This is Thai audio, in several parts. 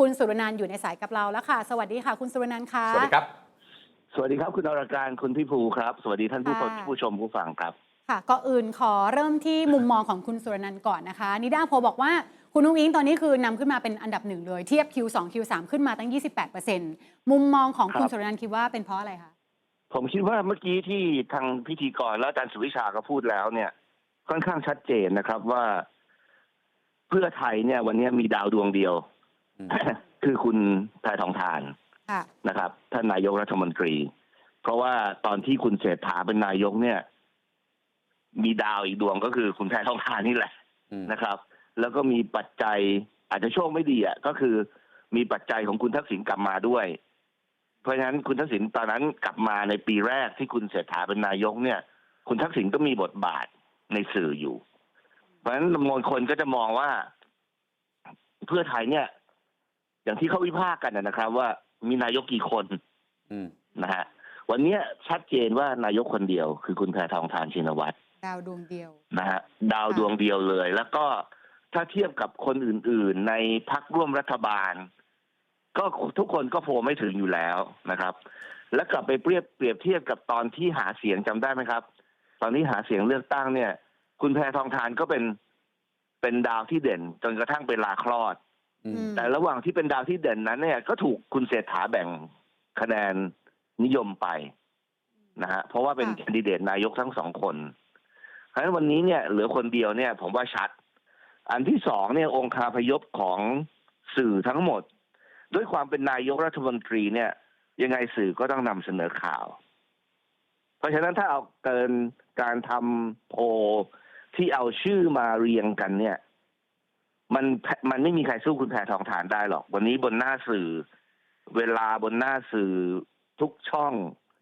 คุณสุรนันท์อยู่ในสายกับเราแล้วค่ะ สวัสดีค่ะ คุณสุรนันท์ค่ะ สวัสดีครับ สวัสดีครับ คุณอรการคุณพี่ภูครับ สวัสดีท่านผู้ชมค่ะ ผู้ชมผู้ฟังครับ ค่ะก่อนอื่นขอเริ่มที่มุมมองของคุณสุรนันท์ก่อนนะคะ นิดาโพลบอกว่าคุณนุ้งอิงตอนนี้คือนำขึ้นมาเป็นอันดับหนึ่งเลย เทียบ Q2 Q3 ขึ้นมาตั้ง 28%มุมมองของคุณครับ สุรนันท์คิดว่าเป็นเพราะอะไรคะ ผมคิดว่าเมื่อกี้ที่ทางพิธีกรและอาจารย์สุวิชาก็พูดแล้วเนี่ย ค่อนข้างชัดเจนนะครับว่า เพื่อไทยเนี่ย วันนี้มีดาวดวงเดียวอืม คือคุณแพทองทานค่ะนะครับ ท่านนายกรัฐมนตรี เพราะว่าตอนที่คุณเศรษฐาเป็นนายกเนี่ย มีดาวอีกดวงก็คือคุณแพทองทานนี่แหละอืมนะครับ แล้วก็มีปัจจัยอาจจะโชคไม่ดีอะก็คือมีปัจจัยของคุณทักษิณกลับมาด้วย เพราะฉะนั้นคุณทักษิณตอนนั้นกลับมาในปีแรกที่คุณเศรษฐาเป็นนายกเนี่ย คุณทักษิณก็มีบทบาทในสื่ออยู่ เพราะฉะนั้นมวลคนก็จะมองว่า เพื่อไทยเนี่ย อย่างที่เขาวิพากษ์กันนะนะครับ ว่ามีนายกกี่คนอืมนะฮะวันเนี้ยชัดเจนว่านายกคนเดียว คือคุณแพทองทานชินวัตรดาวดวงเดียวนะฮะดาวค่ะดวงเดียวเลย แล้วก็ถ้าเทียบกับคนอื่น ๆ ในพักร่วมรัฐบาล ก็ทุกคนก็โผล่ไม่ถึงอยู่แล้วนะครับ แล้วกลับไปเปรียบเปรียบเทียบกับตอนที่หาเสียงจำได้ไหมครับ ตอนที่หาเสียงเลือกตั้งเนี่ย คุณแพทองทานก็เป็นเป็นดาวที่เด่น จนกระทั่งไปลาคลอดอืมอืม แต่ระหว่างที่เป็นดาวที่เด่นนั้นเนี่ย ก็ถูกคุณเศรษฐาแบ่งคะแนนนิยมไปนะฮะเพราะว่าเป็นค่ะแคนดิเดตนายกทั้งสองคนเพราะฉะนั้นวันนี้เนี่ยเหลือคนเดียวเนี่ย ผมว่าชัด อันที่สองเนี่ยองคาพยพของสื่อทั้งหมด ด้วยความเป็นนายกรัฐมนตรีเนี่ย ยังไงสื่อก็ต้องนำเสนอข่าว เพราะฉะนั้นถ้าเอาเกินการทำโพลที่เอาชื่อมาเรียงกันเนี่ย มันมันไม่มีใครสู้คุณแพทองทานได้หรอก วันนี้บนหน้าสื่อ เวลาบนหน้าสื่อทุกช่อง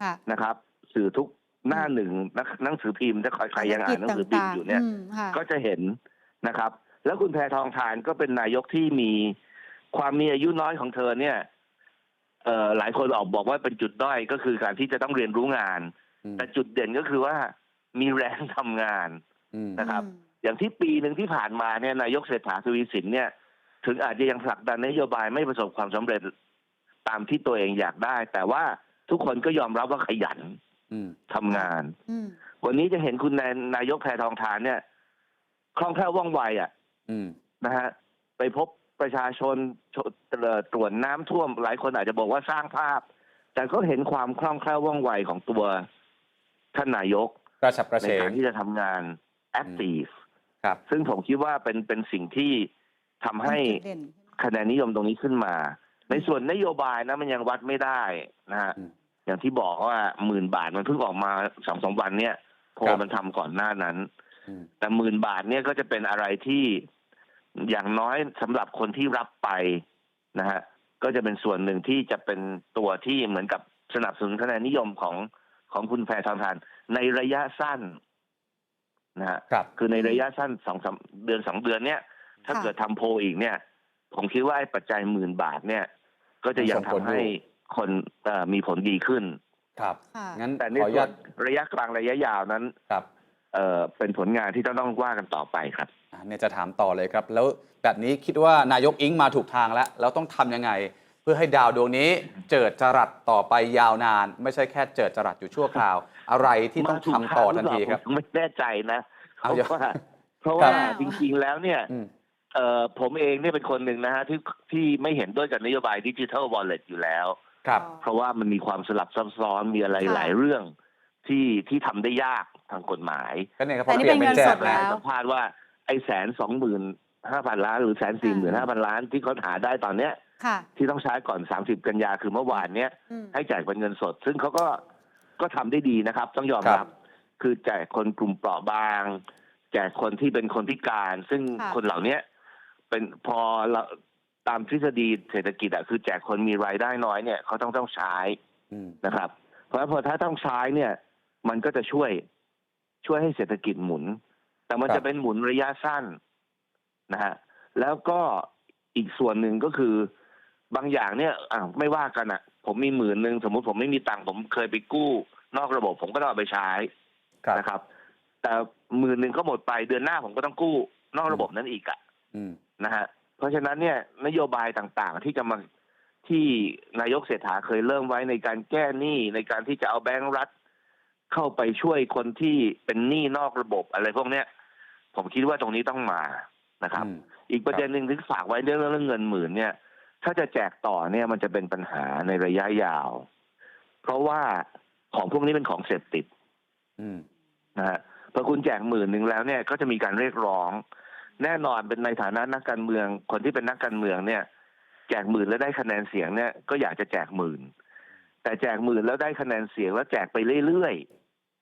ค่ะนะครับ สื่อทุกหน้าหนึ่งนักหนังสือพิมพ์ถ้าใครใครยังอ่านหนังสือพิมพ์อยู่เนี่ยมค่ะก็จะเห็นนะครับ แล้วคุณแพทองทานก็เป็นนายกที่มีความมีอายุน้อยของเธอเนี่ย เอ่อหลายคนออกบอกว่าเป็นจุดด้อยก็คือการที่จะต้องเรียนรู้งานอืมแต่จุดเด่นก็คือว่ามีแรงทำงานอืมนะครับ อืมอย่างที่ปีหนึ่งที่ผ่านมาเนี่ยนายกเศรษฐาทวีสินเนี่ย ถึงอาจจะยังผลักดันนโยบายไม่ประสบความสำเร็จตามที่ตัวเองอยากได้ แต่ว่าทุกคนก็ยอมรับว่าขยันอืมทำงานอืมวันนี้จะเห็นคุณนายนายกแพทองทานเนี่ยคล่องแคล่วว่องไวอะอืมนะฮะไปพบประชาชนชเอ่อตรวจน้ำท่วม หลายคนอาจจะบอกว่าสร้างภาพ แต่ก็เห็นความคล่องแคล่วว่องไวของตัวท่านนายกกระฉับกระในเฉกางรที่จะทำงานแอคทีฟ ครับ ซึ่งผมคิดว่าเป็นเป็นสิ่งที่ทำให้จุดเด่นคะแนนนิยมตรงนี้ขึ้นมา ในส่วนนโยบายนะมันยังวัดไม่ได้นะฮะอืมอย่างที่บอกว่าหมื่นบาทมันเพิ่งออกมาสองสองวันเนี่ยโพลครับ มันทำก่อนหน้านั้น อืม แต่หมื่นบาทเนี่ยก็จะเป็นอะไรที่อย่างน้อยสำหรับคนที่รับไปนะฮะก็จะเป็นส่วนหนึ่งที่จะเป็นตัวที่เหมือนกับสนับสนุนคะแนนนิยมของของคุณแพทองทานในระยะสั้น นะฮะครับคือในระยะสั้นสองสามเดือนสองเดือนเนี่ยถ้าค่ะเกิดทำโพลอีกเนี่ย ผมคิดว่าไอ้ปัจจัยหมื่นบาทเนี่ย ก็จะยังส่งผลทำให้อยู่คนเอ่อมีผลดีขึ้น ครับค่ะงั้นแต่ในขออนุส่วญานตระยะกลางระยะยาวนั้นครับเอ่อเป็นผลงานที่ต้องต้องว่ากันต่อไปครับอะเนี่ยจะถามต่อเลยครับ แล้วแบบนี้คิดว่านายกอิงมาถูกทางแล้ว แล้วต้องทำยังไงเพื่อให้ดาวดวงนี้เจิดจรัสต่อไปยาวนาน ไม่ใช่แค่เจิดจรัสอยู่ชั่วคราว อะไรที่ต้องทำต่อทันทีครับผมไม่แน่ใจนะเพเอาราะอย่าว่าเพราะว่าครับจริงๆแล้วเนี่ยอืมเอ่อผมเองเนี่ยเป็นคนหนึ่งนะฮะที่ที่ไม่เห็นด้วยกับนโยบายดิจิทัลวอลเล็ตอยู่แล้ว ครับ เพราะว่ามันมีความสลับซับซ้อนมีอะไรค่ะหลายเรื่องที่ที่ทำได้ยากทางกฎหมายก็เนี่ยครับแต่นี่พอปลี่ยเป็นเงินแจสกดนะแล้วสัมภาษณ์ว่าไอ้แสนสองหมื่นห้าพันล้านหรือแสนสี่หมื่นห้าพันล้านที่เขาหาได้ตอนเนี้ยค่ะ ที่ต้องใช้ก่อนสามสิบกันยาคือเมื่อวานเนี้ยอืมให้แจกเป็นเงินสด ซึ่งเขาก็ก็ทำได้ดีนะครับ ต้องยอมครัรับบคือแจกคนกลุ่มเปราะบางแจกคนที่เป็นคนพิการ ซึ่งค่ะคนเหล่าเนี้ยเป็นพอเราตามทฤษฎีเศรษฐกิจอะคือแจกคนมีรายได้น้อยเนี่ยเขาต้องต้องใช้อืมนะครับ เพราะฉะนั้นพอถ้าต้องใช้เนี่ย มันก็จะช่วยช่วยให้เศรษฐกิจหมุน แต่มันครับจะเป็นหมุนระยะสั้นนะฮะแล้วก็อีกส่วนหนึ่งก็คือ บางอย่างเนี่ยอะไม่ว่ากันอะ่ะ ผมมีหมื่นหนึ่งสมมุติผมไม่มีตังค์ผมเคยไปกู้ นอกระบบผมก็ต้องเอาไปใช้ครับ นะครับ แต่หมื่นหนึ่งก็หมดไปเดือนหน้าผมก็ต้องกู้ นอกระบบนั้นอีกอะอืม นะฮะเพราะฉะนั้นเนี่ยนโยบายต่างๆ ที่จะมาที่นายกเศรษฐาเคยเริ่มไว้ในการแก้หนี้ในการที่จะเอาแบงก์รัฐ เข้าไปช่วยคนที่เป็นหนี้นอกระบบอะไรพวกเนี้ยผมคิดว่าตรงนี้ต้องมานะครับ อืม อีกประเด็นหนึ่งที่ฝากไว้เรื่องเรื่องเงินหมื่นเนี่ย ถ้าจะแจกต่อเนี่ยมันจะเป็นปัญหาในระยะยาว เพราะว่าของพวกนี้เป็นของเสพติดอืมนะฮะพอคุณแจกหมื่นหนึ่งแล้วเนี่ยก็จะมีการเรียกร้อง แน่นอนเป็นในฐานะนักการเมือง คนที่เป็นนักการเมืองเนี่ย แจกหมื่นแล้วได้คะแนนเสียงเนี่ยก็อยากจะแจกหมื่นแต่แจกหมื่นแล้วได้คะแนนเสียงแล้วแจกไปเรื่อย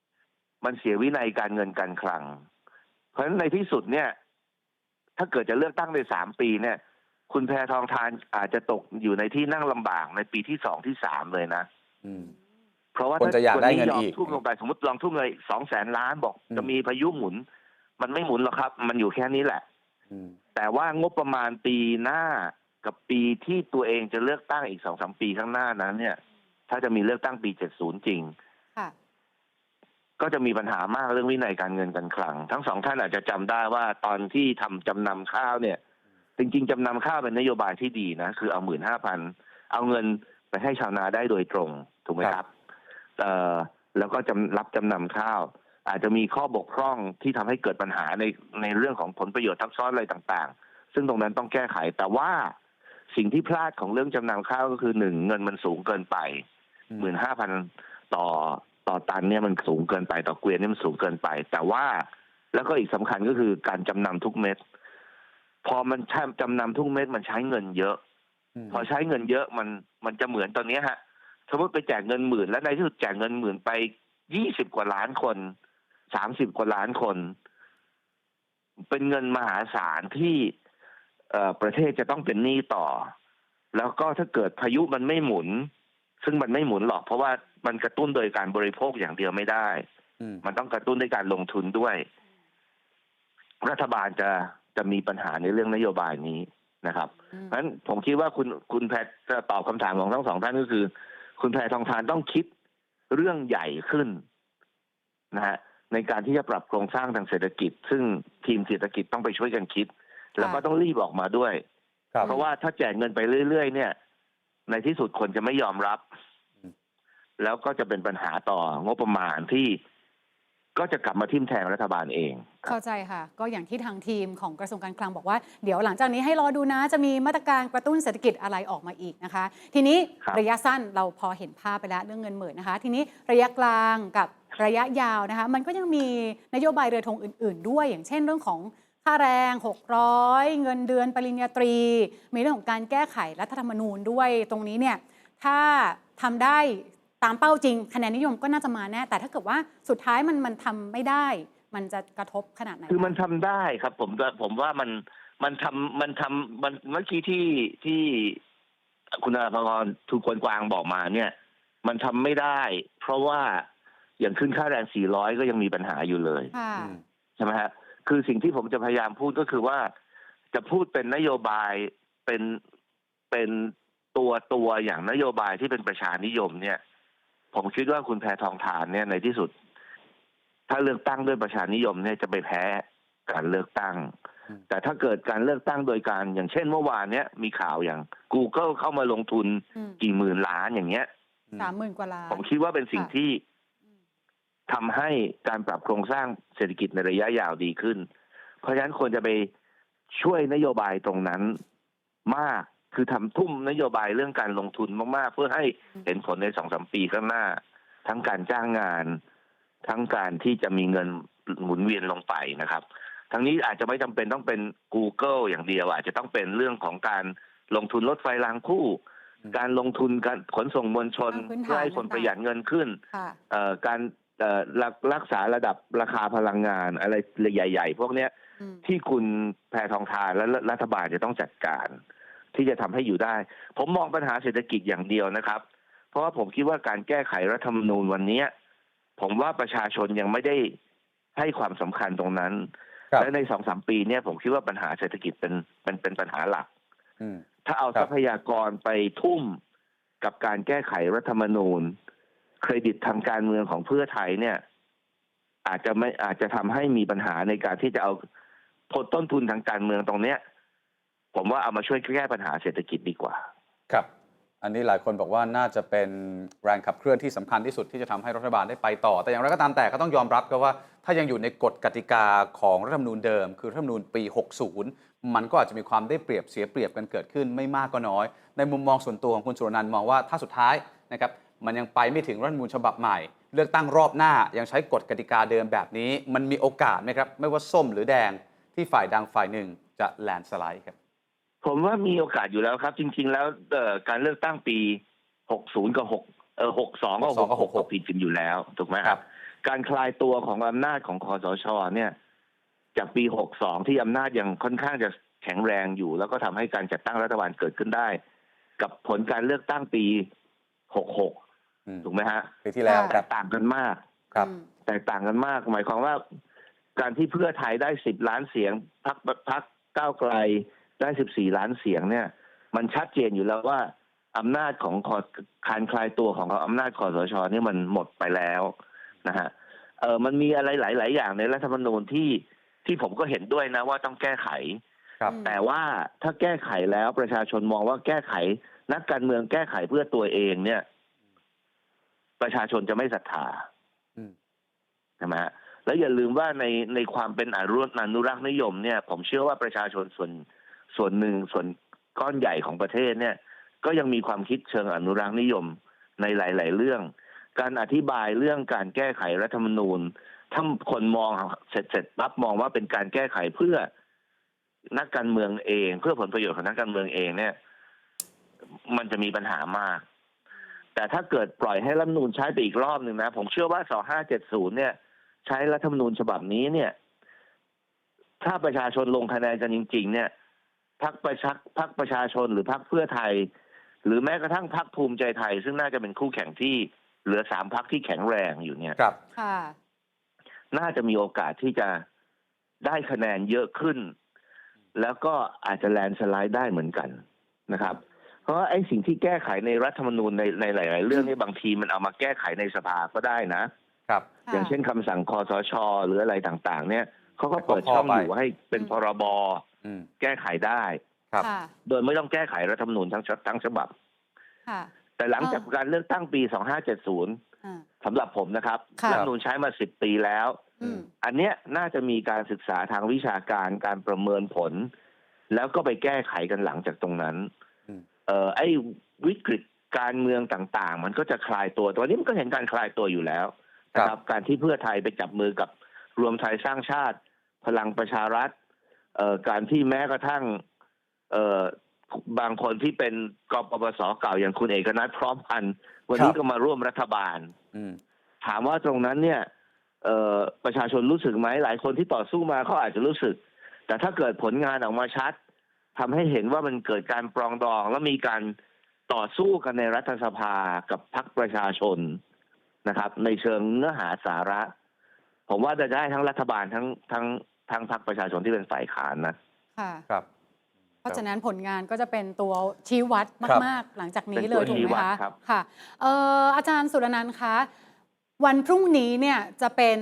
ๆมันเสียวินัยการเงินการคลัง เพราะฉะนั้นในที่สุดเนี่ย ถ้าเกิดจะเลือกตั้งในสามปีเนี่ย คุณแพทองทานอาจจะตกอยู่ในที่นั่งลำบากในปีที่สองที่สามเลยนะอืม เพราะว่าคนจะอยากได้เงินวัอีกยมทุ่มลงไปสมมติลองทุ่มเลยสองแสนล้านบอกอืมจะมีพายุหมุน มันไม่หมุนหรอกครับ มันอยู่แค่นี้แหละ อืมแต่ว่างบประมาณปีหน้ากับปีที่ตัวเองจะเลือกตั้งอีกสองสามปีข้างหน้านั้น เนี่ย ถ้าจะมีเลือกตั้งปีเจ็ดศูนย์จริง ค่ะก็จะมีปัญหามากเรื่องวินัยการเงินการคลัง ทั้งสองท่านอาจจะจำได้ว่าตอนที่ทำจำนำข้าวเนี่ย จริงๆจำนำข้าวเป็นนโยบายที่ดีนะ คือเอาหมื่นห้าพันเอาเงินไปให้ชาวนาได้โดยตรงถูกไหมครับเอ่อแล้วก็จำรับจำนำข้าว อาจจะมีข้อบกพร่องที่ทำให้เกิดปัญหาในในเรื่องของผลประโยชน์ทับซ้อนอะไรต่างๆ ซึ่งตรงนั้นต้องแก้ไข แต่ว่าสิ่งที่พลาดของเรื่องจำนำข้าวก็คือหนึ่งเงินมันสูงเกินไปอืมหมื่นห้าพันต่อต่อตันเนี่ยมันสูงเกินไปต่อเกวียนเนี่ยมันสูงเกินไป แต่ว่าแล้วก็อีกสำคัญก็คือการจำนำทุกเม็ด พอมันใช้จำนำทุกเม็ดมันใช้เงินเยอะมพอใช้เงินเยอะมันมันจะเหมือนตอนเนี้ยฮะสมมติไปแจกเงินหมื่นแล้วในที่สุดแจกเงินหมื่นไปยี่สิบกว่าล้านคนสามสิบกว่าล้านคน เป็นเงินมหาศาลที่เอ่อประเทศจะต้องเป็นหนี้ต่อ แล้วก็ถ้าเกิดพายุมันไม่หมุน ซึ่งมันไม่หมุนหรอก เพราะว่ามันกระตุ้นโดยการบริโภคอย่างเดียวไม่ได้อืมมันต้องกระตุ้นด้วยการลงทุนด้วย รัฐบาลจะ จะมีปัญหาในเรื่องนโยบายนี้นะครับอืมเพราะฉะนั้นผมคิดว่าคุณคุณแพทย์จะตอบคำถามของทั้งสองท่านก็คือ คุณแพทองทานต้องคิดเรื่องใหญ่ขึ้นนะฮะในการที่จะปรับโครงสร้างทางเศรษฐกิจ ซึ่งทีมเศรษฐกิจต้องไปช่วยกันคิด แล้วก็ต้องรีบออกมาด้วยครับเพราะว่าถ้าแจกเงินไปเรื่อยๆเนี่ย ในที่สุดคนจะไม่ยอมรับอืมแล้วก็จะเป็นปัญหาต่องบประมาณที่ ก็จะกลับมาทิ่มแทงรัฐบาลเองครับเข้าใจค่ะ ก็อย่างที่ทางทีมของกระทรวงการคลังบอกว่า เดี๋ยวหลังจากนี้ให้รอดูนะ จะมีมาตรการกระตุ้นเศรษฐกิจอะไรออกมาอีกนะคะ ทีนี้ครับระยะสั้นเราพอเห็นภาพไปแล้วเรื่องเงินหมื่นนะคะ ทีนี้ระยะกลางกับระยะยาวนะคะ มันก็ยังมีนโยบายเรือธงอื่น ๆ ด้วย อย่างเช่นเรื่องของค่าแรง 600 เงินเดือนปริญญาตรี มีเรื่องของการแก้ไขรัฐธรรมนูญด้วยตรงนี้เนี่ยถ้าทำได้ ตามเป้าจริงคะแนนนิยมก็น่าจะมาแน่ แต่ถ้าเกิดว่าสุดท้ายมันมันทำไม่ได้ มันจะกระทบขนาดไหนคือมันบ้างทำได้ครับ ผมว่าผมว่ามันมันทำมันทำมันเมื่อกี้ที่ที่คุณอาภรณ์ทูกวนกวางบอกมาเนี่ย มันทำไม่ได้ เพราะว่าอย่างขึ้นค่าแรง 400 ก็ยังมีปัญหาอยู่เลยค่ะอืมใช่ไหมฮะคือสิ่งที่ผมจะพยายามพูดก็คือว่า จะพูดเป็นนโยบายเป็นเป็นตัวตัวอย่างนโยบายที่เป็นประชานิยมเนี่ย ผมคิดว่าคุณแพทองทานเนี่ยในที่สุด ถ้าเลือกตั้งด้วยประชานิยมเนี่ยจะไปแพ้การเลือกตั้งอืมแต่ถ้าเกิดการเลือกตั้งโดยการ อย่างเช่นเมื่อวานเนี้ยมีข่าวอย่าง Google เข้ามาลงทุนอืมกี่หมื่นล้านอย่างเงี้ยสามหมื่นกว่าล้านผมคิดว่าเป็นสิ่งค่ะที่ทำให้การปรับโครงสร้างเศรษฐกิจในระยะยาวดีขึ้น เพราะฉะนั้นควรจะไปช่วยนโยบายตรงนั้นมาก คือทำทุ่มนโยบายเรื่องการลงทุนมากๆ เพื่อให้เห็นผลในสองสามปีข้างหน้า ทั้งการจ้างงาน ทั้งการที่จะมีเงินหมุนเวียนลงไปนะครับ ทั้งนี้อาจจะไม่จำเป็นต้องเป็น Google อย่างเดียว อาจจะต้องเป็นเรื่องของการลงทุนรถไฟรางคู่อืมการลงทุนการขนส่งมวลชนพื้นฐานเพื่อให้คนต่างๆประหยัดเงินขึ้นค่ะเอ่อการเอ่อรักรักษาระดับราคาพลังงานอะไรใหญ่ ๆ พวกเนี้ยอืมที่คุณแพทองทานและรัฐบาลจะต้องจัดการ ที่จะทำให้อยู่ได้ ผมมองปัญหาเศรษฐกิจอย่างเดียวนะครับ เพราะว่าผมคิดว่าการแก้ไขรัฐธรรมนูญวันเนี้ยผมว่าประชาชนยังไม่ได้ให้ความสำคัญตรงนั้นครับและในสองสามปีเนี่ยผมคิดว่าปัญหาเศรษฐกิจเป็นเป็นเป็นปัญหาหลักอืมถ้าเอาครัทบรัพยากรไปทุ่มกับการแก้ไขรัฐธรรมนูญ เครดิตทางการเมืองของเพื่อไทยเนี่ย อาจจะไม่อาจจะทำให้มีปัญหาในการที่จะเอาผลต้นทุนทางการเมืองตรงเนี้ย ผมว่าเอามาช่วยแก้ปัญหาเศรษฐกิจดีกว่า ครับ อันนี้หลายคนบอกว่าน่าจะเป็นแรงขับเคลื่อนที่สำคัญที่สุดที่จะทำให้รัฐบาลได้ไปต่อ แต่อย่างไรก็ตามแต่ก็ต้องยอมรับก็ว่า ถ้ายังอยู่ในกฎกติกาของรัฐธรรมนูญเดิม คือรัฐธรรมนูญปี 60 มันก็อาจจะมีความได้เปรียบเสียเปรียบกันเกิดขึ้นไม่มากก็น้อย ในมุมมองส่วนตัวของคุณสุรนันท์มองว่าถ้าสุดท้ายนะครับมันยังไปไม่ถึงรัฐธรรมนูญฉบับใหม่ เลือกตั้งรอบหน้ายังใช้กฎกติกาเดิมแบบนี้ มันมีโอกาสไหมครับไม่ว่าส้มหรือแดงที่ฝ่ายดังฝ่ายหนึ่งจะแลนสไลด์ครับ ผมว่ามีโอกาสอยู่แล้วครับ จริง ๆ แล้วเอ่อการเลือกตั้งปี 60 กับ6เออ62ก็62 กับ 66ก็ผิดกันอยู่แล้ว ถูกไหมครับ การคลายตัวของอำนาจของคอสช เนี่ย จากปี 62 ที่อำนาจยังค่อนข้างจะแข็งแรงอยู่ แล้วก็ทำให้การจัดตั้งรัฐบาลเกิดขึ้นได้ กับผลการเลือกตั้งปี 66อืมถูกไหมฮะปีที่แล้วคแตรับกต่างกันมากครับอืมแตกต่างกันมาก หมายความว่า การที่เพื่อไทยได้สิบล้านเสียงพักพักก้าวไกล ได้สิบสี่ล้านเสียงเนี่ย มันชัดเจนอยู่แล้วว่าอำนาจของคอการคลายตัวของอำนาจคอสชเนี่ยมันหมดไปแล้วนะฮะเออมันมีอะไรหลาย ๆ อย่างในรัฐธรรมนูญที่ที่ผมก็เห็นด้วยนะว่าต้องแก้ไขครับอืมแต่ว่าถ้าแก้ไขแล้วประชาชนมองว่าแก้ไข นักการเมืองแก้ไขเพื่อตัวเองเนี่ย ประชาชนจะไม่ศรัทธาอืมใช่ไหมฮะแล้วอย่าลืมว่าในในความเป็นอนุอนุรักษ์นิยมเนี่ย ผมเชื่อว่าประชาชนส่วน ส่วนหนึ่งส่วนก้อนใหญ่ของประเทศเนี่ย ก็ยังมีความคิดเชิงอนุรักษ์นิยมในหลาย ๆ เรื่อง การอธิบายเรื่องการแก้ไขรัฐธรรมนูญถ้าคนมองเสร็จเสร็จปั๊บมองว่าเป็นการแก้ไขเพื่อนักการเมืองเอง เพื่อผลประโยชน์ของนักการเมืองเองเนี่ย มันจะมีปัญหามาก แต่ถ้าเกิดปล่อยให้รัฐมนูญใช้ไปอีกรอบหนึ่งนะ ผมเชื่อว่า2570เนี่ย ใช้รัฐธรรมนูญฉบับนี้เนี่ย ถ้าประชาชนลงคะแนนกันจริง ๆ เนี่ย พักประชาพักประชาชนหรือพักเพื่อไทย หรือแม้กระทั่งพักภูมิใจไทย ซึ่งน่าจะเป็นคู่แข่งที่เหลือสามพักที่แข็งแรงอยู่เนี่ยครับค่ะน่าจะมีโอกาสที่จะได้คะแนนเยอะขึ้น แล้วก็อาจจะแลนด์สไลด์ได้เหมือนกันนะครับ เพราะว่าไอ้สิ่งที่แก้ไขในรัฐธรรมนูญในในหลาย ๆ เรื่องนี่บางทีมันเอามาแก้ไขในสภาก็ได้นะ ครับค่ะอย่างเช่นคำสั่งคอสช หรืออะไรต่าง ๆ เนี่ยเขาก็เปิดก็พอช่องไปอยู่ให้เป็นอืมพรบอืม แก้ไขได้ ครับ ค่ะโดยไม่ต้องแก้ไขรัฐธรรมนูญทั้งฉทั้งฉบับ ค่ะ แต่หลังจากอ่าการเลือกตั้งปี 2570อ่า สำหรับผมนะครับค่ะ รัฐธรรมนูญใช้มา 10 ปีแล้ว อืม อันเนี้ยน่าจะมีการศึกษาทางวิชาการการประเมินผล แล้วก็ไปแก้ไขกันหลังจากตรงนั้นอืม เอ่อไอ้วิกฤตการเมืองต่างๆ มันก็จะคลายตัวตัวนี้มันก็เห็นการคลายตัวอยู่แล้วนะครับ การที่เพื่อไทยไปจับมือกับรวมไทยสร้างชาติ พลังประชารัฐ เอ่อการที่แม้กระทั่ง เอ่อบางคนที่เป็นกปปสเก่าอย่างคุณเอกนัทพร้อมพันธ์วันนี้ครับก็มาร่วมรัฐบาลอืมถามว่าตรงนั้นเนี่ย เอ่อประชาชนรู้สึกไหมหลายคนที่ต่อสู้มาเขาอาจจะรู้สึก แต่ถ้าเกิดผลงานออกมาชัดทำให้เห็นว่ามันเกิดการปรองดอง แล้วมีการต่อสู้กันในรัฐสภากับพรรคประชาชนนะครับ ในเชิงเนื้อหาสาระ ผมว่าจะได้ทั้งรัฐบาลทั้งทั้ง ทั้งพรรคประชาชนที่เป็นฝ่ายค้านนะค่ะ ครับ เพราะฉะนั้นผลงานก็จะเป็นตัวชี้วัดครับมาก ๆ หลังจากนี้เป็นเลตัวยถูกชี้ไหมวัดคะครับค่ะเอ่ออาจารย์สุรนันท์คะวันพรุ่งนี้เนี่ยจะเป็น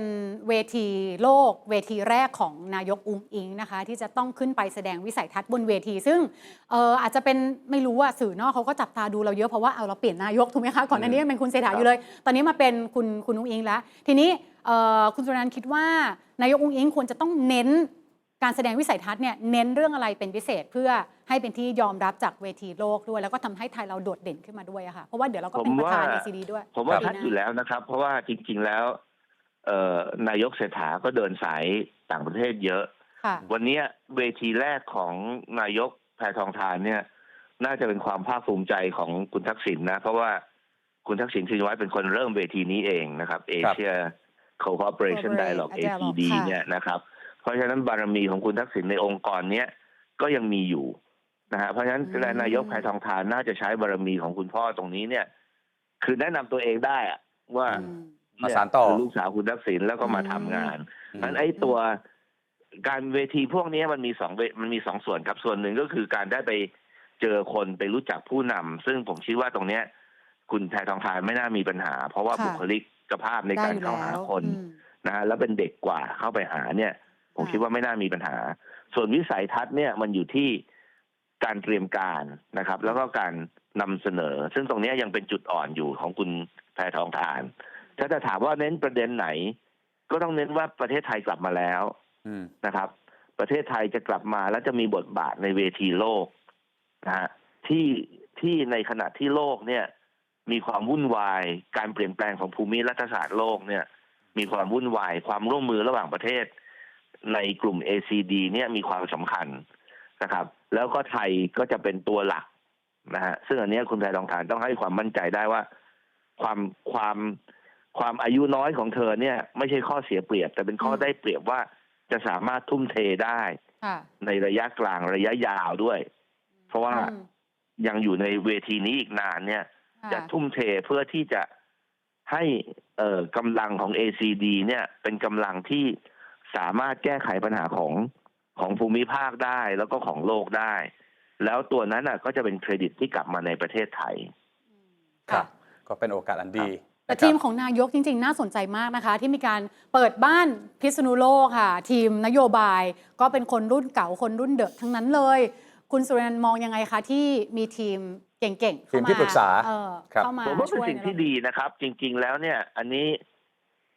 เวทีโลก เวทีแรกของนายกอุ้งอิงนะคะ ที่จะต้องขึ้นไปแสดงวิสัยทัศน์บนเวที ซึ่งเอ่ออาจจะเป็นไม่รู้ว่าสื่อนอกเขาก็จับตาดูเราเยอะเพราะว่าเอาเราเปลี่ยนนายกถูกไหมคะก่อนหน้านี้เป็นคุณเศรษฐาอยู่เลย ตอนนี้มาเป็นคุณคุณอุ้งอิงแล้วทีนี้เอ่อ คุณสุรนันท์คิดว่านายกอุ้งอิงควรจะต้องเน้นการแสดงวิสัยทัศน์เนี่ยเน้นเรื่องอะไรเป็นพิเศษเพื่อให้เป็นที่ยอมรับจากเวทีโลกด้วย แล้วก็ทำให้ไทยเราโดดเด่นขึ้นมาด้วยอะค่ะเพราะว่าเดี๋ยวเราก็เป็นผมประธานว่า ECD ด้วย ผมว่าปีหชัดอยู่แล้วนะครับ เพราะว่าจริง ๆแล้วเอ่อนายกเศรษฐาก็เดินสายต่างประเทศเยอะค่ะวันเนี้ยเวทีแรกของนายกแพทองทานเนี่ย น่าจะเป็นความภาคภูมิใจของคุณทักษิณนะเพราะว่าคุณทักษิณชินวัตรเป็นคนเริ่มเวทีนี้เองนะครับ Asia Cooperation Cooperate Dialogue Dialogue ACD ค่ะเนี่ยนะครับ เพราะฉะนั้นบารมีของคุณทักษิณในองค์กรเนี้ยก็ยังมีอยู่นะฮะเพราะฉะนั้นนายกแพทองทานน่าจะใช้บารมีของคุณพ่อตรงนี้เนี่ย คือแนะนำตัวเองได้อะว่าอืมมาสานต่อเนี่ยคือลูกสาวคุณทักษิณแล้วก็มาอืมทำงานอืมนั้นไอ้ตัวการเวทีพวกนี้มันมีสองเวมันมีสองส่วนครับส่วนหนึ่งก็คือการได้ไปเจอคนไปรู้จักผู้นำซึ่งผมคิดว่าตรงเนี้ย คุณแพทองทานไม่น่ามีปัญหา เพราะว่าค่ะบุคลิก ภาพในได้การอยู่เข้าหาแล้วคนอืมนะฮะแล้วเป็นเด็กกว่าเข้าไปหาเนี่ย ผมค่ะคิดว่าไม่น่ามีปัญหา ส่วนวิสัยทัศน์เนี่ยมันอยู่ที่การเตรียมการนะครับ แล้วก็การนำเสนอ ซึ่งตรงเนี้ยยังเป็นจุดอ่อนอยู่ของคุณแพทองทาน ถ้าจะถามว่าเน้นประเด็นไหน ก็ต้องเน้นว่าประเทศไทยกลับมาแล้วอืมนะครับ ประเทศไทยจะกลับมาแล้วจะมีบทบาทในเวทีโลกนะฮะที่ที่ในขณะที่โลกเนี่ย มีความวุ่นวาย การเปลี่ยนแปลงของภูมิรัฐศาสตร์โลกเนี่ย มีความวุ่นวาย ความร่วมมือระหว่างประเทศ ในกลุ่ม ACD เนี่ยมีความสำคัญนะครับ แล้วก็ไทยก็จะเป็นตัวหลักนะฮะซึ่งอันเนี้ยคุณแพรทองทานต้องให้ความมั่นใจได้ว่า ความความความอายุน้อยของเธอเนี่ย ไม่ใช่ข้อเสียเปรียบ แต่เป็นข้ออืมได้เปรียบว่าจะสามารถทุ่มเทได้ค่ะในระยะกลางระยะยาวด้วย เพราะว่าอืมยังอยู่ในเวทีนี้อีกนานเนี่ยค่ะ จะทุ่มเทเพื่อที่จะให้เอ่อกำลังของ ACD เนี่ย เป็นกำลังที่สามารถแก้ไขปัญหาของของภูมิภาคได้แล้วก็ของโลกได้ แล้วตัวนั้นน่ะก็จะเป็นเครดิตที่กลับมาในประเทศไทย ครับ ก็เป็นโอกาสอันดีแต่นะครับทีมของนายกจริง ๆ น่าสนใจมากนะคะ ที่มีการเปิดบ้านพิษณุโลกค่ะ ทีมนโยบายก็เป็นคนรุ่นเก่าคนรุ่นเดอะทั้งนั้นเลย คุณสุรนันท์มองยังไงคะที่มีทีม เก่งๆทีมที่ปรึกษาเออครับ เข้ามาผมว่าเป็นช่วยสิ่งที่ในดีนะครับ จริง ๆ แล้วเนี่ย อันนี้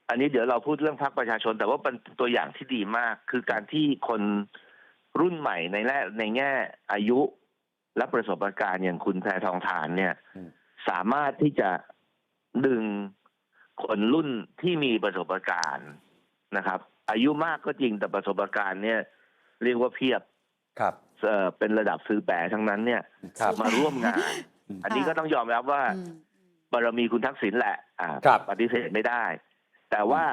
อันนี้เดี๋ยวเราพูดเรื่องพรรคประชาชน แต่ว่าเป็นตัวอย่างที่ดีมาก คือการที่คนรุ่นใหม่ในแง่ในแง่อายุและประสบการณ์อย่างคุณแพรทองทานเนี่ย อืม สามารถที่จะดึงคนรุ่นที่มีประสบการณ์นะครับ อายุมากก็จริงแต่ประสบการณ์เนี่ย เรียกว่าเพียบ ครับ เอ่อเป็นระดับซื้อแปรทั้งนั้นเนี่ยครับมาร่วมงานอืมอันนี้ก็ต้องยอมรับว่าอืม บารมีคุณทักษิณแหละอ่าครับ ปฏิเสธไม่ได้ แต่ว่า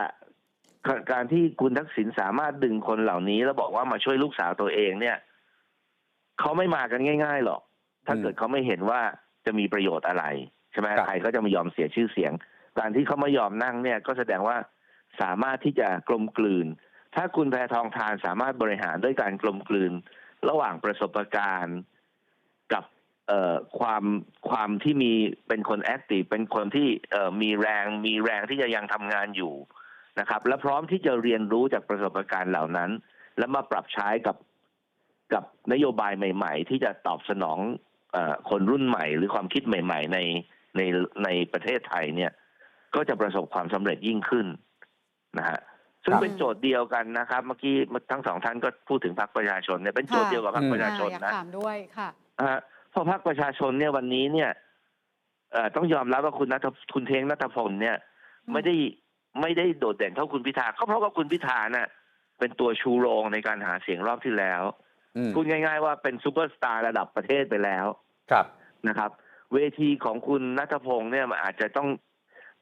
การที่คุณทักษิณสามารถดึงคนเหล่านี้ แล้วบอกว่ามาช่วยลูกสาวตัวเองเนี่ยเขาไม่มากันง่าย ๆหรอก ถ้าอืมเกิดเขาไม่เห็นว่าจะมีประโยชน์อะไรใช่ไหมครับ ใครก็จะไม่ยอมเสียชื่อเสียง การที่เขาไม่ยอมนั่งเนี่ยก็แสดงว่าสามารถที่จะกลมกลืน ถ้าคุณแพทองทานสามารถบริหารด้วยการกลมกลืน ระหว่างประสบการณ์กับเออความความที่มีเป็นคนแอคทีฟเป็นคนที่เออมีแรงมีแรงที่จะยังทำงานอยู่นะครับ และพร้อมที่จะเรียนรู้จากประสบการณ์เหล่านั้น แล้วมาปรับใช้กับกับนโยบายใหม่ ๆ ที่จะตอบสนองอคนรุ่นใหม่ หรือความคิดใหม่ ๆ ในในในประเทศไทยเนี่ย ก็จะประสบความสำเร็จยิ่งขึ้นนะฮะ ซึ่งครับเป็นโจทย์เดียวกันนะครับ เมื่อกี้ทั้งสองท่านก็พูดถึงพรรคประชาชนเนี่ยเป็นโจทย์เดียวกับพรรคประชาชนอ่อยากนะถามด้วยค่ะฮะเพราะพรรคประชาชนเนี่ยวันนี้เนี่ยเอ่อต้องยอมรับว่าคุณนัทคุณเทงนัทพลเนี่ยอืมไม่ได้ไม่ได้โดดเด่นเท่าคุณพิธาก็เพราะว่าคุณพิธาน่ะเป็นตัวชูโรงในการหาเสียงรอบที่แล้วอืมพูดง่าย ๆ ว่าเป็นซูเปอร์สตาร์ระดับประเทศไปแล้ว ครับนะครับ เวทีของคุณนัทพงศ์เนี่ยมันอาจจะต้อง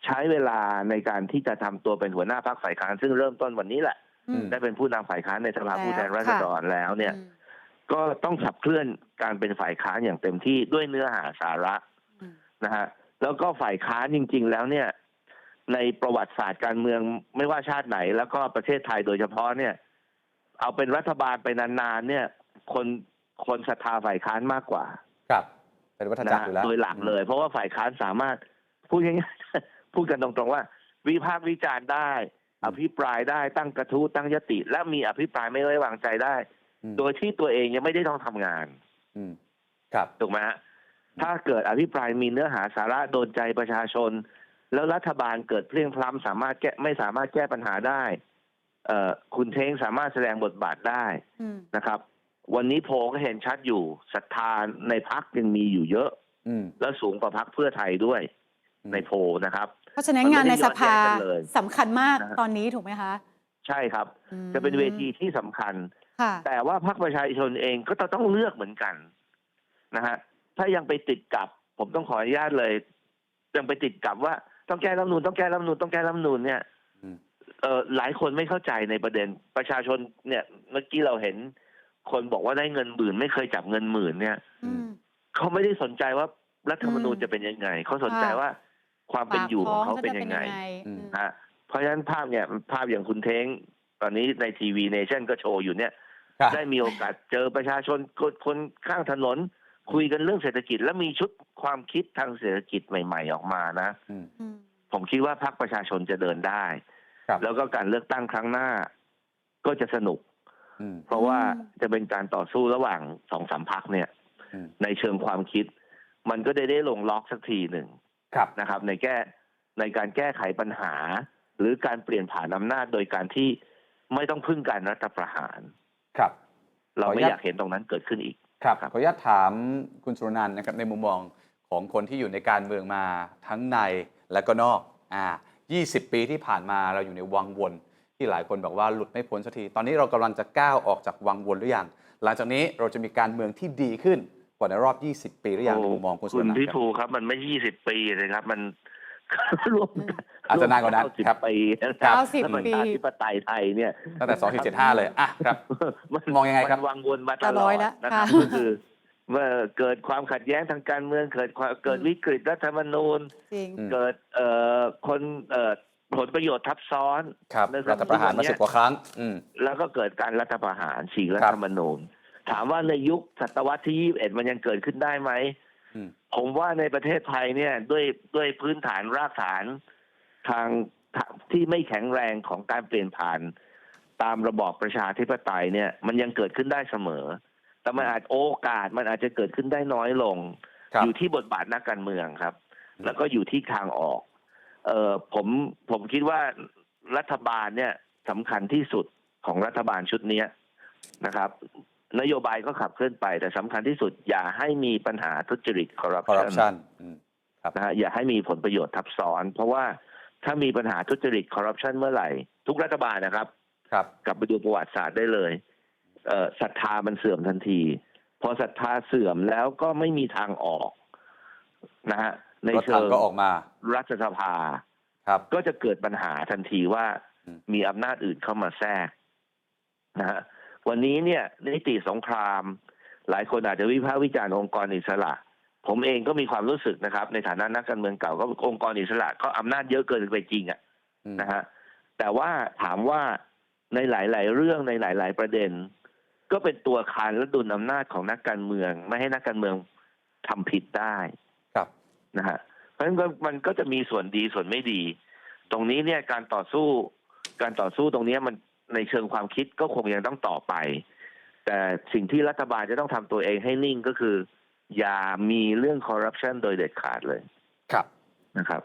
ใช้เวลาในการที่จะทำตัวเป็นหัวหน้าพรรคฝ่ายค้านซึ่งเริ่มต้นวันนี้แหละอืมได้เป็นผู้นำฝ่ายค้านในสภาผู้แทนราษฎรแล้วเนี่ยอืมก็ต้องขับเคลื่อนการเป็นฝ่ายค้านอย่างเต็มที่ด้วยเนื้อหาสาระอืมนะฮะแล้วก็ฝ่ายค้านจริง ๆ แล้วเนี่ย ในประวัติศาสตร์การเมืองไม่ว่าชาติไหน แล้วก็ประเทศไทยโดยเฉพาะเนี่ย เอาเป็นรัฐบาลไปนานๆเนี่ย คนคนศรัทธาฝ่ายค้านมากกว่า ครับ เป็นวัฏจักรอยู่แล้วโดยหลักเลย เพราะว่าฝ่ายค้านสามารถพูดง่ายๆ พูดกันตรงๆว่า วิพากษ์วิจารณ์ได้ อภิปรายได้ตั้งกระทู้ตั้งยติ และมีอภิปรายไม่ไว้วางใจได้อืมโดยที่ตัวเองยังไม่ได้ต้องทำงาน อืมครับถูกไหมฮะถ้าเกิดอภิปรายมีเนื้อหาสาระโดนใจประชาชน แล้วรัฐบาลเกิดเพลียงพล้ำสามารถแก้ไม่สามารถแก้ปัญหาได้ เอ่อคุณเท้งสามารถแสดงบทบาทได้อืมนะครับ วันนี้โพลก็เห็นชัดอยู่ศรัทธาในพักยังมีอยู่เยอะอืมแล้วสูงกว่าพักเพื่อไทยด้วยอืมในโพลนะครับ เพราะฉะนั้นงานในสภามันไม่ได้ย้อนแย้งกันเลยสำคัญมากนะฮะตอนนี้ถูกไหมคะ ใช่ครับอืมจะเป็นเวทีที่สำคัญค่ะแต่ว่าพรรคประชาชนเองก็ต้องเลือกเหมือนกันนะฮะถ้ายังไปติดกับ ผมต้องขออนุญาตเลย ยังไปติดกับว่าต้องแก้รัฐธรรมนูนต้องแก้รัฐธรรมนูนต้องแก้รัฐธรรมนูนเนี่ยอืมเออหลายคนไม่เข้าใจในประเด็นประชาชนเนี่ยเมื่อกี้เราเห็น คนบอกว่าได้เงินหมื่นไม่เคยจับเงินหมื่นเนี่ยอืมเขาไม่ได้สนใจว่ารัฐธรรมนูญอืมจะเป็นยังไงเขาสนใจค่ะว่า ความเป็นอยู่ของเขาปากท้เป็นยังไงจะอืมอืมฮะเพราะฉะนั้นภาพเนี่ยภาพอย่างคุณเท้ง ตอนนี้ในทีวีเนชั่นก็โชว์อยู่เนี่ยครับได้มีโอกาสเจอประชาชนคนคนข้างถนน คุยกันเรื่องเศรษฐกิจ และมีชุดความคิดทางเศรษฐกิจใหม่ ๆ ออกมานะอืมอืมผมคิดว่าพรรคประชาชนจะเดินได้ครับแล้วก็การเลือกตั้งครั้งหน้า ก็จะสนุกอืมเพราะว่าอืมจะเป็นการต่อสู้ระหว่างสองสามพักเนี่ยอืมในเชิงความคิด มันก็ได้ได้ลงล็อกสักทีหนึ่ง ครับนะครับ ในแก้ในการแก้ไขปัญหา หรือการเปลี่ยนผ่านอำนาจโดยการที่ไม่ต้องพึ่งการรัฐประหาร ครับ เราขออนุไม่ญาตอยากเห็นตรงนั้นเกิดขึ้นอีกครับครับขออนุญาตถามคุณสุรนันท์นะครับในมุมมองของคนที่อยู่ในการเมืองมาทั้งในและก็นอก อ่า 20 ปีที่ผ่านมาเราอยู่ในวังวนที่หลายคนบอกว่าหลุดไม่พ้นสักที ตอนนี้เรากำลังจะก้าวออกจากวังวนหรือยัง หลังจากนี้เราจะมีการเมืองที่ดีขึ้นก ว่าในรอบ 20 ปีหรือยังในมุมมองคุณสุคุรณนันท์พี่ครับภูครับ มันไม่ยี่สิบปีเลยครับ มันรวมกันอาจจะนานกว่านั้นรวมสิบครับปีนะคเก้ารับสิบแล้วประปีชาธิปไตยไทยเนี่ยตั้งแต่2475เลยอะครับมองยังไงครับมันวางวนมาตจะลร้ออยดแล้วนะครับค่ะก็คือเมื่อเกิดความขัดแย้งทางการเมืองเกิดความเกิดวิกฤตรัฐธรรมนูญจริงอืมเกิดเอ่อคนเอ่อผลประโยชน์ทับซ้อนครับในรัฐประหารมาสิบกว่าครั้งอืมแล้วก็เกิดการรัฐประหารฉีกรัฐครับธรรมนูญ ถามว่าในยุคศตวรรษที่ 21 มันยังเกิดขึ้นได้ไหมอืมผมว่าในประเทศไทยเนี่ยด้วยด้วยพื้นฐานรากฐานทางที่ไม่แข็งแรงของการเปลี่ยนผ่าน ตามระบอบประชาธิปไตยเนี่ย มันยังเกิดขึ้นได้เสมอ แต่มันอาจโอกาสมันอาจจะเกิดขึ้นได้น้อยลงครับอยู่ที่บทบาทนักการเมืองครับ แล้วก็อยู่ที่ทางออก เออผมผมคิดว่ารัฐบาลเนี่ยสำคัญที่สุดของรัฐบาลชุดเนี้ยนะครับ นโยบายก็ขับเคลื่อนไป แต่สำคัญที่สุด อย่าให้มีปัญหาทุจริตคอร์รัปคอร์รัปชัชันนอืมนะฮะอย่าให้มีผลประโยชน์ทับซ้อน เพราะว่าถ้ามีปัญหาทุจริตคอร์รัปชันเมื่อไหร่ ทุกรัฐบาลนะครับ ครับกลับไปดูประวัติศาสตร์ได้เลยเอ่อศรัทธามันเสื่อมทันที พอศรัทธาเสื่อมแล้วก็ไม่มีทางออกนะฮะในรถเชิถังงก็ออกมา รัฐสภาครับ ก็จะเกิดปัญหาทันทีว่าอืมมีอำนาจอื่นเข้ามาแทรกนะฮะ วันนี้เนี่ยนิติสงคราม หลายคนอาจจะวิพากษ์วิจารณ์องค์กรอิสระ ผมเองก็มีความรู้สึกนะครับ ในฐานะนักการเมืองเก่าก็องค์กรอิสระก็อำนาจเยอะเกินไปจริงอะอืมนะฮะแต่ว่าถามว่าในหลาย ๆ เรื่องในหลาย ๆ ประเด็น ก็เป็นตัวคานและดุลอำนาจของนักการเมือง ไม่ให้นักการเมืองทำผิดได้ครับนะฮะเพราะฉะนั้นก็มันก็จะมีส่วนดีส่วนไม่ดี ตรงนี้เนี่ยการต่อสู้ การต่อสู้ตรงเนี้ยมัน ในเชิงความคิดก็คงยังต้องต่อไป แต่สิ่งที่รัฐบาลจะต้องทำตัวเองให้นิ่งก็คือ อย่ามีเรื่องคอร์รัปชันโดยเด็ดขาดเลยครับนะครับ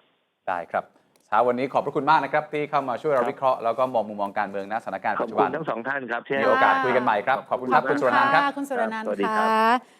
ได้ครับเช้าวันนี้ขอบพระคุณมากนะครับ ที่เข้ามาช่วยเราครับวิเคราะห์แล้วก็มองมุมมองการเมืองณสถานการณ์ขอปับจจุคุบัณนทั้งสองท่านครับที่ให้มีโอกาสคุยกันใหม่ครับขอบคุณครับขอบคุคุณณสุรนันท์ครับค่ะคุณสุรนันท์สวัสดีครับค่ะ